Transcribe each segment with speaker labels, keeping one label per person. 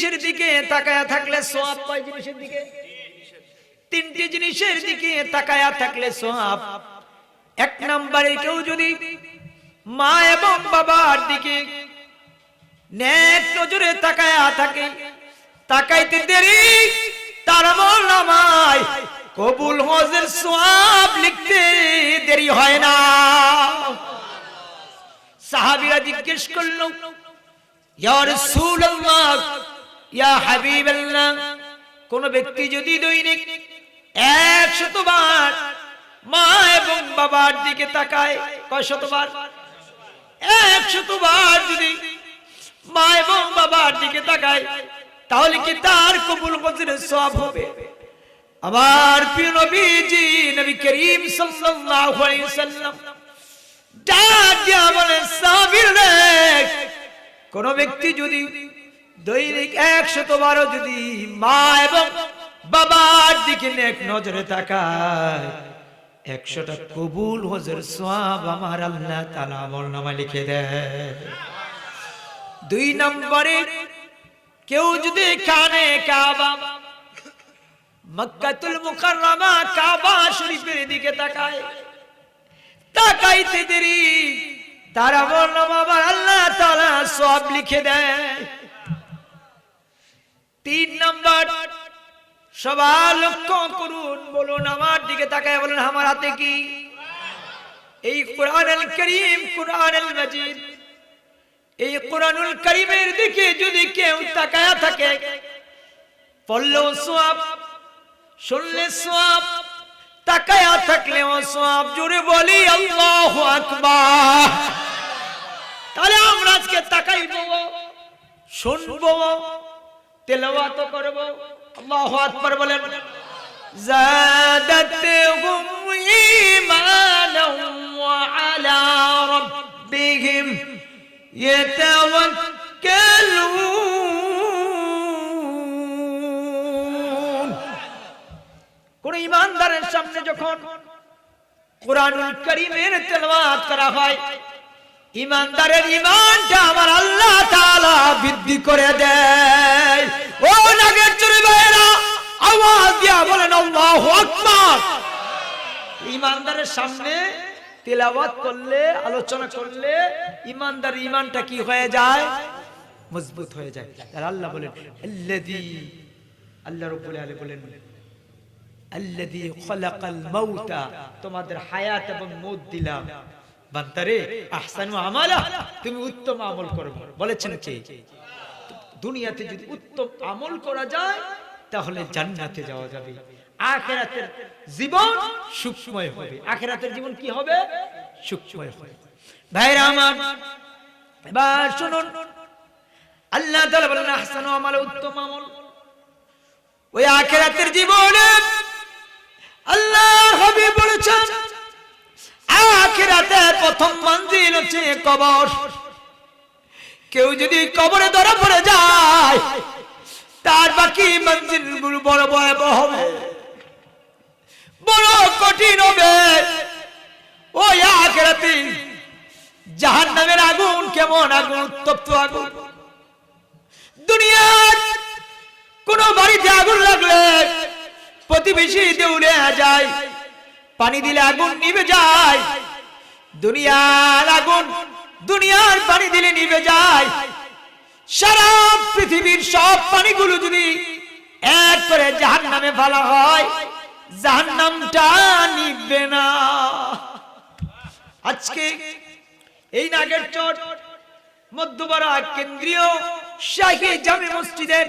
Speaker 1: জিনিসের দিকে তাকায়া থাকলে সোয়াব কয় জিনিসের দিকে? তিনটি জিনিসের দিকে তাকায়া থাকলে সোয়াব এক নম্বরে কেউ যদি মা এবং বাবার দিকে নজরে তাকায়া থাকে, তাকাইতে দেরি, তার কবুল হজের সোয়াব লিখতে দেরি হয় না। সাহাবীরা জিজ্ঞেস করল, ইয়া রাসূলুল্লাহ ইয়া হাবিবাল্লাহ, কোন ব্যক্তি যদি দৈনিক একশতবার মা এবং বাবার দিকে তাকায় কয় শতবার একশতবার যদি মা এবং বাবার দিকে তাকায়, তাহলে কি তার কবুল হজরের সওয়াব হবে? আমার প্রিয় নবীজি, নবী করিম সাল্লাল্লাহু আলাইহি ওয়াসাল্লাম ডাক দিয়া বলেন, সাবির কোন ব্যক্তি যদি দৈনিক একশত বারো যদি মা এবং বাবার দিকে নেক নজরে তাকায়, একশোটা কবুল হজর সোয়াব আমার আল্লাহ তালা নামা লিখে দেয়। দুই নম্বরে, কেউ যদি কানে কাবা, মক্কাতুল মুকাররমা কাবা শরীফের দিকে তাকায়, তাকাইতে দেরি, তার নামা আবার আল্লাহ তালা সব লিখে দেয়। তিন নম্বর সবার লক্ষ্য করুন, বলুন আমার দিকে তাকায়, বলুন আমার হাতে কি? এই কোরআনুল করিম, কোরআনুল মাজিদ, এই কোরআনুল করিমের দিকে যদি কেউ তাকায়া থাকে, পড়লেও সোয়াব শুনলে সোয়াব তাকায়া থাকলে ও সোয়াব জোরে বলি আল্লাহু আকবার। তাহলে আমরা আজকে তাকাইবো, শুনব তেলাওয়াত করব আল্লাহু আকবার বলেন زادتهم إيمانا وعلى ربهم يتوكلون কোন ইমানদারের সামনে যখন কোরআনুল করিমের তেলাওয়াত করা হয় ইমানদারের ইমানটা আমার আল্লাহ তাআলা বৃদ্ধি করে দেয়। ও নাগের চুরি ভাইরা আওয়াজ দিয়া বলেন, আল্লাহু আকবার! ইমানদারের সামনে তেলাওয়াত করলে, আলোচনা করলে ইমানদার ইমানটা কি হয়ে যায়? মজবুত হয়ে যায়। আর আল্লাহ বলেন, আল্লাযী আল্লাহ রাব্বুল আলামিন বলেন, আল্লাযী খলাকাল মাউতা। তোমাদের হায়াত এবং মউত দিলাম। বান্দারে, আহসানু আমালা, তুমি উত্তম আমল করো। বলেছেন কে? দুনিয়াতে যদি উত্তম আমল করা যায়, তাহলে জান্নাতে যাওয়া যাবে। আখেরাতের জীবন সুখময় হবে। আখেরাতের জীবন কি হবে? সুখময় হবে। ভাইরা আমার, এবার শুনুন। আল্লাহ তাআলা বলেন, আহসানু আমালা উত্তম আমল। ওই আখেরাতের জীবনে আল্লাহ হাবিব বলেছেন আখেরাতে প্রথম মঞ্জিল হচ্ছে কবর। কেউ যদি কবরে ধরা পড়ে যায়, তার বাকি মঞ্জিলগুলো বড় ভয়াবহ হবে। বড় কঠিন হবে। ওই আখেরাতে জাহান নামের আগুন কেমন আগুন উত্তপ্ত আগুন। দুনিয়ার কোন বাড়িতে আগুন লাগলে প্রতিবেশী দেউলে যায়। পানি দিলে আগুন নিভে যায়। দুনিয়ার আগুন, দুনিয়ার পানি দিলে নিভে যায়। সারা পৃথিবীর সব পানিগুলো যদি এক করে জাহান নামে ফেলা হয় জাহান নামটা নিবে না। আজকে এই নাগের চট মধ্যপাড়া কেন্দ্রীয় শাহী জামে মসজিদের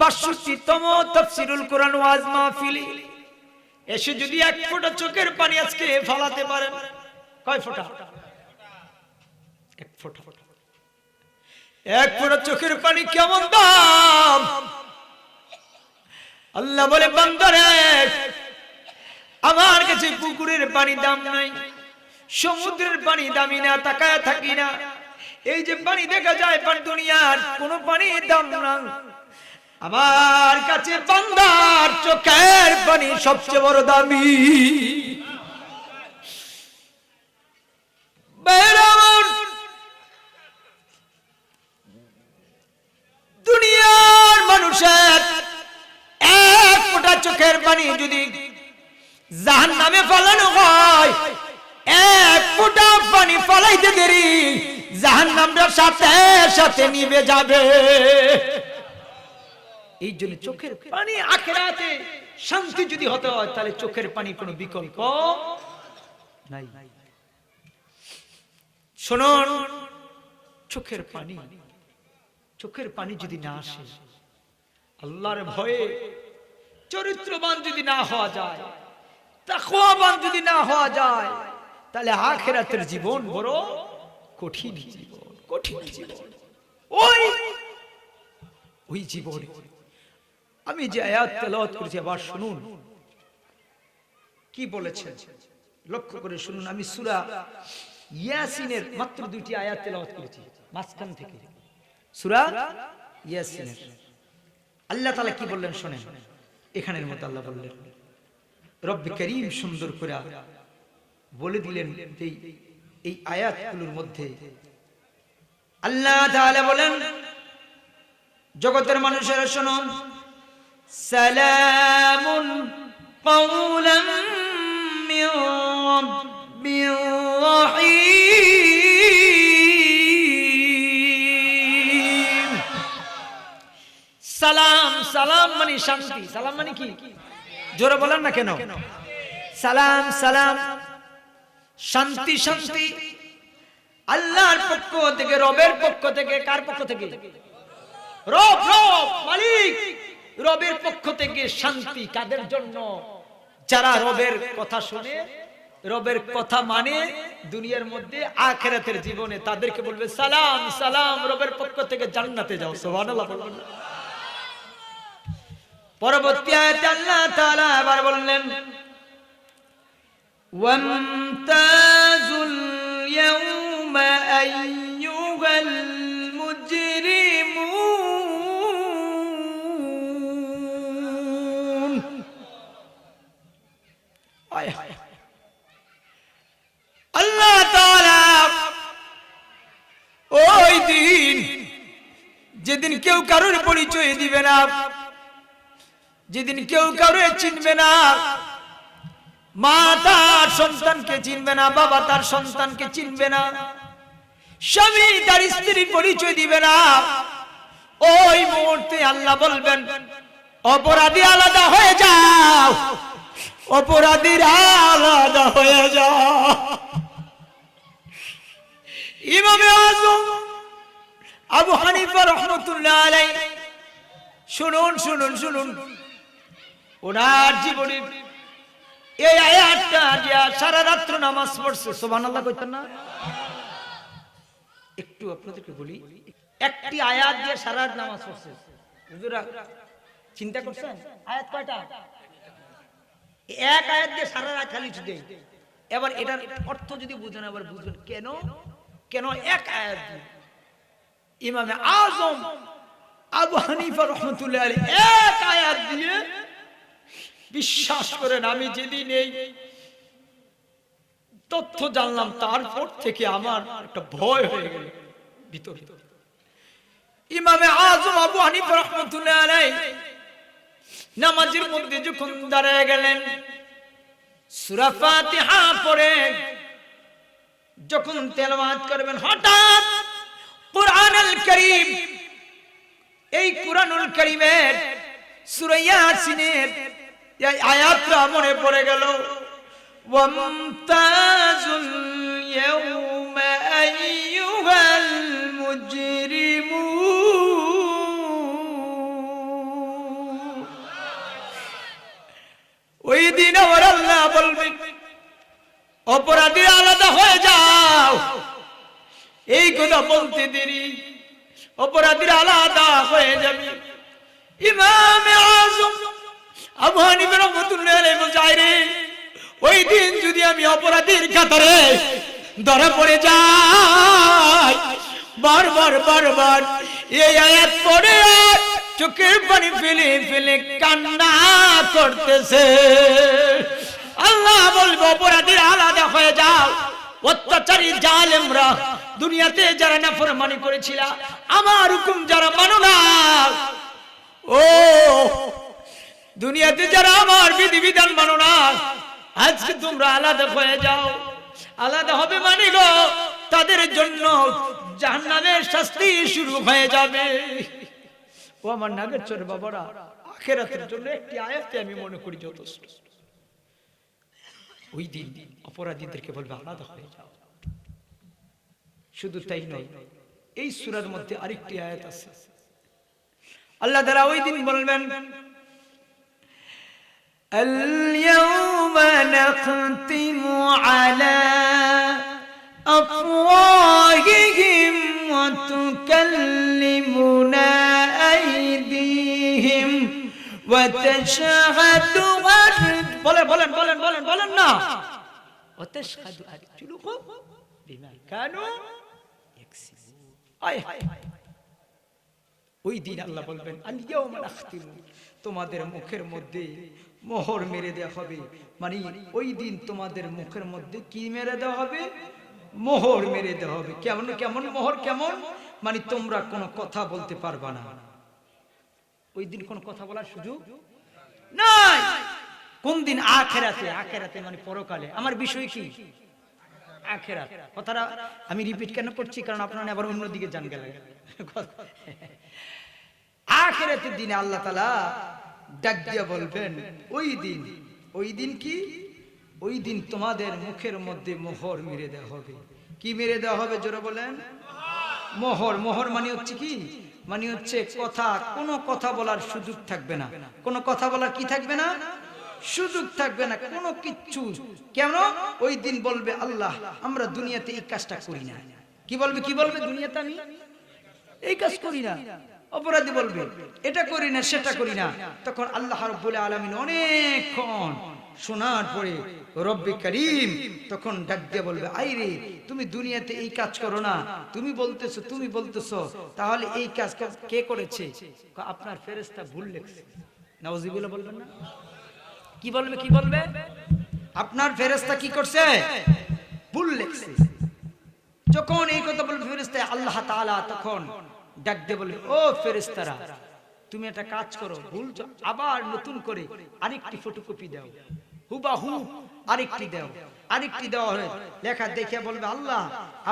Speaker 1: বাষট্টিতম তফসিরুল কোরআন ওয়াজ মাহফিলি। এসে যদি এক ফোঁটা চোখের পানি আজকে ফালাতে পারেন। কয় ফোঁটা? এক ফোঁটা। এক ফোঁটা চোখের পানি কেমন দাম? আল্লাহ বলে, বান্দারে, আমার কাছে পুকুরের পানি দাম নাই, সমুদ্রের পানি দামি না, তাকায় থাকি না। এই যে পানি দেখা যায়, পান দুনিয়ার কোন পানি দাম না আমার কাছে বান্দার চোখের পানি সবচেয়ে বড় দামি। দুনিয়ার মানুষের এক ফোটা চোখের পানি যদি জাহান নামে ফলানো হয়, এক ফোটা পানি ফলাইতে দেরি জাহান নামটা সাথে সাথে নিবে যাবে। এই জন্য চোখের পানি আখেরাতে শান্তি যদি হতে হয় তাহলে চোখের পানি কোনো বিকল্প নাই। শুনুন চোখের পানি। চোখের পানি যদি না আসে আল্লাহর ভয়ে চরিত্রবান যদি না হওয়া যায় তাকওয়াবান যদি না হওয়া যায় তাহলে আখেরাতের জীবন বড় কঠিন জীবন। কঠিন জীবন। ওই ওই জীবনে। আমি যে আয়াত তেলাওয়াত করেছি, আবার শুনুন। কি বলেছেন? লক্ষ্য করে শুনুন, আমি সূরা ইয়াসিনের মাত্র দুইটি আয়াত তেলাওয়াত করেছি, মাঝখান থেকে। সূরা ইয়াসিনের। আল্লাহ তাআলা কি বললেন শুনেন? এখানের মধ্যে আল্লাহ বললেন, রব্বি করিম সুন্দর করে বলে দিলেন এই এই আয়াতগুলোর মধ্যে আল্লাহ তাআলা বলেন, জগতের মানুষেরা শোনো সালামুন কওলাম মির রাব্বির রহিম সালাম সালাম মানে শান্তি, সালাম মানে কি? জোরে বলেন না কেন? সালাম সালাম। শান্তি শান্তি। আল্লাহর পক্ষ থেকে, রবের পক্ষ থেকে, কার পক্ষ থেকে? রব রব, মালিক। রবের পক্ষ থেকে শান্তি কাদের জন্য? যারা রবের কথা শুনে, রবের কথা মানে দুনিয়ার মধ্যে আখেরাতের জীবনে তাদেরকে বলবে, সালাম সালাম, রবের পক্ষ থেকে জান্নাতে যাও। বলবেন পরবর্তী আয়াতে আল্লাহ তাআলা আবার বললেন, ওয়ামতাজুল ইয়াউমা আইয়ুহাল দিন যেদিন কেউ কারোর পরিচয় দিবে না, যেদিন কেউ কারও চিনবে না, মা তার সন্তানকে চিনবে না, বাবা তার সন্তানকে চিনবে না, স্বামী তার স্ত্রীর পরিচয় দিবে না, ওই মুহূর্তে আল্লাহ বলবেন, অপরাধী আলাদা হয়ে যাও, অপরাধীর আলাদা হয়ে যাও। ইমামে আজম আবু হানিফা রহমতুল্লাহ আলাই শুনুন শুনুন শুনুন। ওনার জীবনের এই আয়াতটা দিয়া সারা রাত্র নামাজ পড়ছে, সুবহানাল্লাহ কইতেন না? একটু আপনাদেরকে বলি, একটি আয়াত দিয়ে সারা রাত নামাজ পড়ছে। হুজুরা, চিন্তা করছেন? আয়াত কয়টা? এক আয়াত দিয়ে সারা রাত খালি এবার এটার অর্থ যদি বুঝেন আবার বুঝবেন, কেন? কেন এক আয়াত দিয়ে? ইমামে আজম আবু হানিফা রহমতুল্লাহ আলী এক আয়াত দিয়ে বিশ্বাস করেন, আমি যেদিন এই তথ্য জানলাম, তারপর থেকে আমার একটা ভয় হয়ে গেল ভিতরে। ইমামে আজম আবু হানিফা রহমতুল্লাহ আলাই নামাজের মধ্যে যখন দাঁড়ায় গেলেন, সূরা ফাতিহা পড়ে, যখন তেলাওয়াত করবেন, হঠাৎ কোরআনুল করিম। এই করিমের সূরা ইয়াসিনের এই আয়াতটা মনে পড়ে গেল। ওয়ামতাজুল ইয়াউমা আইয়ুহাল মুজরিমুন। ওই দিন আল্লাহ বলবেন অপরাধী আলাদা হয়ে যাও। এই কথা বলতে দেরি। অপরাধীর আলাদা হয়ে যাবে। ইমামে আজম আবু হানিফা রহমাতুল্লাহ আলাইহি বলছে ওই দিন যদি আমি অপরাধীর কাতারে ধরা পড়ে যাই, বারবার বারবার এই আয়াত পড়ে চোখের পানি ফেলে ফেলে কান্না করতেছে। আল্লাহ বলব, অপরাধীর আলাদা হয়ে যাও। অত্যাচারী জালেমরা দুনিয়াতে যারা নাফরমানি করেছিল, আমার হুকুম যারা মানো না। ও, দুনিয়াতে যারা আমার বিধিবিধান মানো না, আজকে তোমরা আলাদা হয়ে যাও। আলাদা হবে মানে গো, তাদের জন্য জাহান্নামের শাস্তি শুরু হয়ে যাবে। ও আমার নাগের চোর বাবারা, আখেরাতের জন্য একটি আয়াতে আমি মনে করি যথেষ্ট। ওই দিন অপরাধীদেরকে বলবে আলাদা হয়ে যাও শুধু তাই নয় এই সূরার মধ্যে আরেকটি আয়াত আছে আল্লাহ তাআলা ওই দিন বলবেন اليوم نختم على أفواههم وتكلمنا أيديهم وتشهد أرجلهم বলেন বলেন বলেন বলেন বলেন না وتشهد أرجلهم بما كانوا يكسبون আয় হায় ওই দিন আল্লাহ বলবেন আলিয়াউমা নাখতিমু তোমাদের মুখের মধ্যে মোহর মেরে দেওয়া হবে মানে ওই দিন তোমাদের মুখের মধ্যে কি মেরে দেওয়া হবে মোহর মেরে দেওয়া হবে কেমন কেমন মোহর কেমন মানে তোমরা কোনো কথা বলতে পারবা না ওই দিন কোন কথা বলার সুযোগ নাই কোন দিন আখেরাতে আখেরাতে মানে পরকালে? আমার বিষয় কি? আখেরাত। কথাটা আমি রিপিট কেন করছি? কারণ আপনারা আবার অন্যদিকে জান গেলেন আখেরাতের দিনে আল্লাহ তালা ডাক দিয়া বলবেন, ওই দিন ওই দিন কি? ওই দিন তোমাদের মুখের মধ্যে মোহর মেরে দেওয়া হবে। কি মেরে দেওয়া হবে, জোরে বলেন? মোহর। মোহর মানে হচ্ছে কি? মানে হচ্ছে কথা, কোনো কথা বলার সুযোগ থাকবে না। কোনো কথা বলার কি থাকবে না? সুযোগ থাকবে না, কোনো কিচ্ছু। কেন? ওই দিন বলবে, আল্লাহ, আমরা দুনিয়াতে এই কাজটা করি না। কি বলবে কি বলবে দুনিয়াতে আমি? এই কাজ করি না। অপরাধী বলবে, এটা করি না, সেটা করি না। তখন আল্লাহ রব্বুল আলমিন অনেকক্ষণ শোনার পরে রব্বি করিম তখন ডাক দিয়ে বলবে আই রে, তুমি দুনিয়াতে এই কাজ করো না। তুমি বলতেছো তুমি বলতেছো। তাহলে এই কাজ কে- করেছে? আপনার ফেরেস্তা ভুল লেখছে। নওয়াজিবুল্লাহ বলবেন না? কি বলবে কি বলবে? আপনার ফেরেস্তা কি করছে? ভুল লেখছে। যখন এই কথা বলবে ফেরেস্তা আল্লাহ তাআলা তখন ডাক দিয়ে বলবে, ও ফেরেস্তারা তুমি একটা কাজ করো, ভুল আবার নতুন করে আরেকটি ফটোকপি দাও। হুবাহু আরেকটি দাও। আরেকটি দেওয়া হয় লেখা দেখে বলবে, আল্লাহ,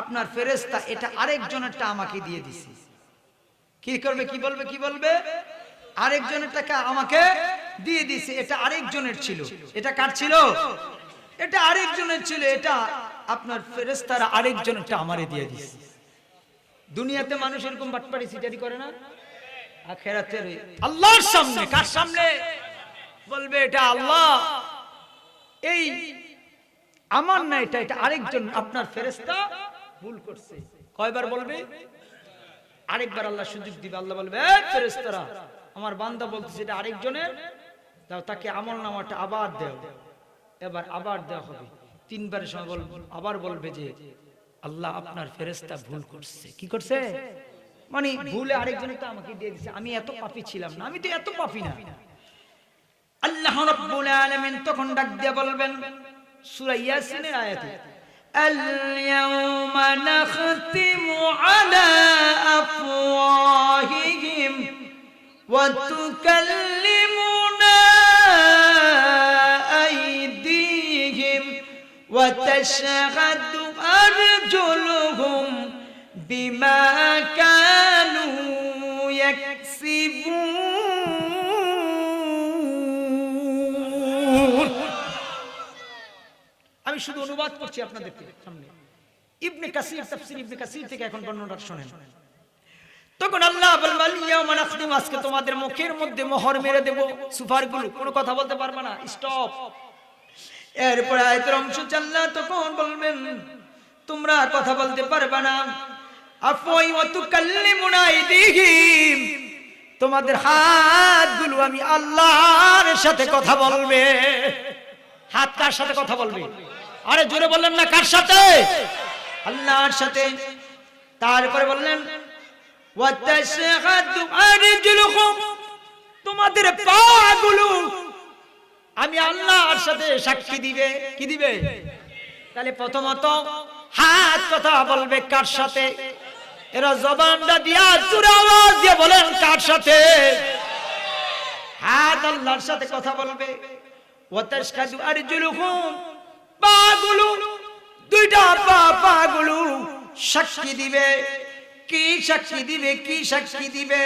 Speaker 1: আপনার ফেরেস্তা এটা আরেকজনেরটা আমাকে দিয়ে দিছে। কি করবে, কি বলবে কি বলবে? আরেকজনের টাকা আমাকে দিয়ে দিছে এটা আরেকজনের ছিল। এটা কার ছিল? এটা আরেকজনের ছিল, এটা আপনার ফেরেস্তারা আরেকজনেরটা আমারে দিয়ে দিছে। দুনিয়াতে মানুষ এরকম বাটপাড়ি সিটারি করে না? আল্লাহর সামনে, কার সামনে? বলবে, এটা আল্লাহ। এই আমার না, এটা এটা আরেকজন আপনার ফেরেস্তা ভুল করছে। কয়বার বলবে? আরেকবার আল্লাহ সুযোগ দিবে, আল্লাহ বলবে, "এই ফেরেশতারা, আমার বান্দা বলতেছে এটা আরেকজনের। দাও তাকে আমল নামাটা আবার দাও এবার আবার দেওয়া হবে তিনবারের সময় বল আবার বলবে যে আল্লাহ আপনার ফেরেশতা ভুল করছে কি করছে মানে ভুলে আরেকজনে তো আমাকে দিয়ে দিছে আমি এত পাপী ছিলাম না আমি তো এত পাপী না আল্লাহ রাব্বুল আলামিন তখন ডাক দিয়ে বলবেন সূরা ইয়াসিনের আয়াতে اليوم نختم على أفواههم وتكلمنا وتشهد أرجلهم بما كانوا يكسبون আমি শুধু অনুবাদ করছি আপনাদেরকে সামনে ইবনে কাসির তাফসীর ইবনে কাসির থেকে এখন বর্ণনা শুনেন তখন আল্লাহ বলবেন ইয়াউমা নাখদিম আজকে তোমাদের মুখের মধ্যে মোহর মেরে দেব সুফারগুলো কোনো কথা বলতে পারবে না স্টপ এরপরে আয়াতের অংশ আল্লাহ তখন বলবেন, তোমরা কথা বলতে পারবে না। আফওয়াই ওয়া তুকাল্লিমুনা আইদিহিম। তোমাদের হাতগুলো আমি আল্লাহর সাথে কথা বলবে। হাত কার সাথে কথা বলবে? আরে জোরে বললেন না, কার সাথে? আল্লাহর সাথে। তারপরে বললেন তোমাদের পাগুলো আমি আল্লাহর সাথে সাক্ষী দিবে। কি দিবে? তাহলে প্রথমত হাত কথা বলবে কার সাথে? এরা জবানটা দিয়া জোরে আওয়াজ দিয়ে বলেন কার সাথে? হাত আল্লাহর সাথে কথা বলবে। ওয়াতাশহাদু আরজুলুহুম পাগুলো। দুইটা পা পাগুলো সাক্ষী দিবে। কি সাক্ষী দিবে? কি সাক্ষী দিবে?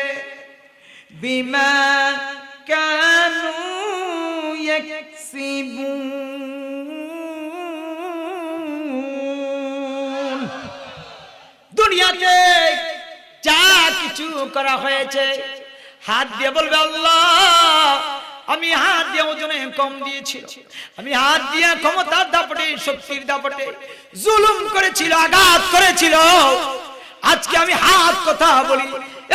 Speaker 1: বিমা কানু ইয়াকসিবুন। দুনিয়াতে যা কিছু করা হয়েছে, হাত দিয়ে বলবে আল্লাহ, আমি হাত দিয়ে ওজনে কম দিয়েছি, আমি হাত দিয়ে ক্ষমতার দাপটে, শক্তির দাপটে জুলুম করেছিল, আঘাত করেছিল। আজকে আমি হাত কথা বলি,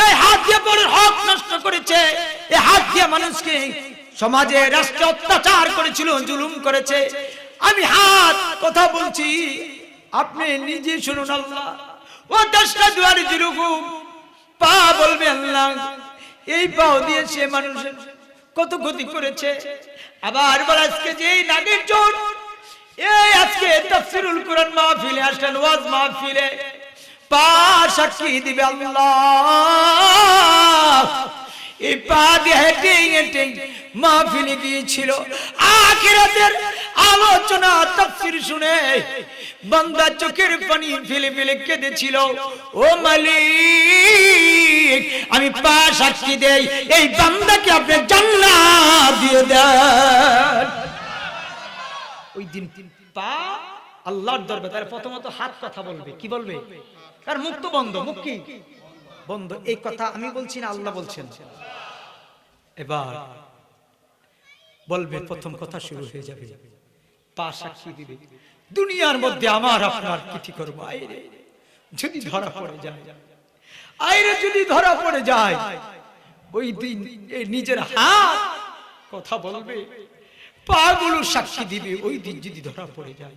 Speaker 1: এই হাত দিয়ে বড় হক নষ্ট করেছে, এই হাত দিয়ে মানুষকে সমাজে রাষ্ট্রে অত্যাচার করেছিল, জুলুম করেছে। আমি হাত, কথা বলছি। আপনি নিজে শুনুন আল্লাহ। ও দশটা দুয়ারে জিরুকুম পা বলবে আল্লাহ, এই পাও দিয়ে সে মানুষের কত ক্ষতি করেছে। আবার বল আজকে যে নাগের জোর এই আজকে তাফসিরুল কোরআন মাহফিলে আসলেন, ওয়াজ মাহফিলে। পা সাক্ষী দিবে আল্লাহ। এই পা দিয়ে হেঁটে হেঁটে মাহফিলে গিয়েছিল আখিরাতের আলোচনা, তাফসির শুনে বান্দা চোখের পানি ফেলে ফেলে কেঁদেছিল। ও মালিক, আমি পা সাক্ষী দেই, এই বান্দাকে আপনি জান্নাত দিয়ে দেন। ওই দিন পা আল্লাহর দরবারে, তার প্রথমত হাত কথা বলবে, কি বলবে? তার মুখ তো বন্ধ, মুখ কি? বন্ধ, এই কথা আমি বলছি না, আল্লাহ বলছেন। এবার বলবে প্রথম কথা শুরু হয়ে যাবে। পা সাক্ষী দিবে। দুনিয়ার মধ্যে আমার আপনার কি করব। আইরে যদি ধরা পড়ে যায়। আইরে যদি ধরা পড়ে যায় ওই দিন নিজের হাত কথা বলবে। পাগুলো সাক্ষী দিবে। ওই দিন যদি ধরা পড়ে যায়।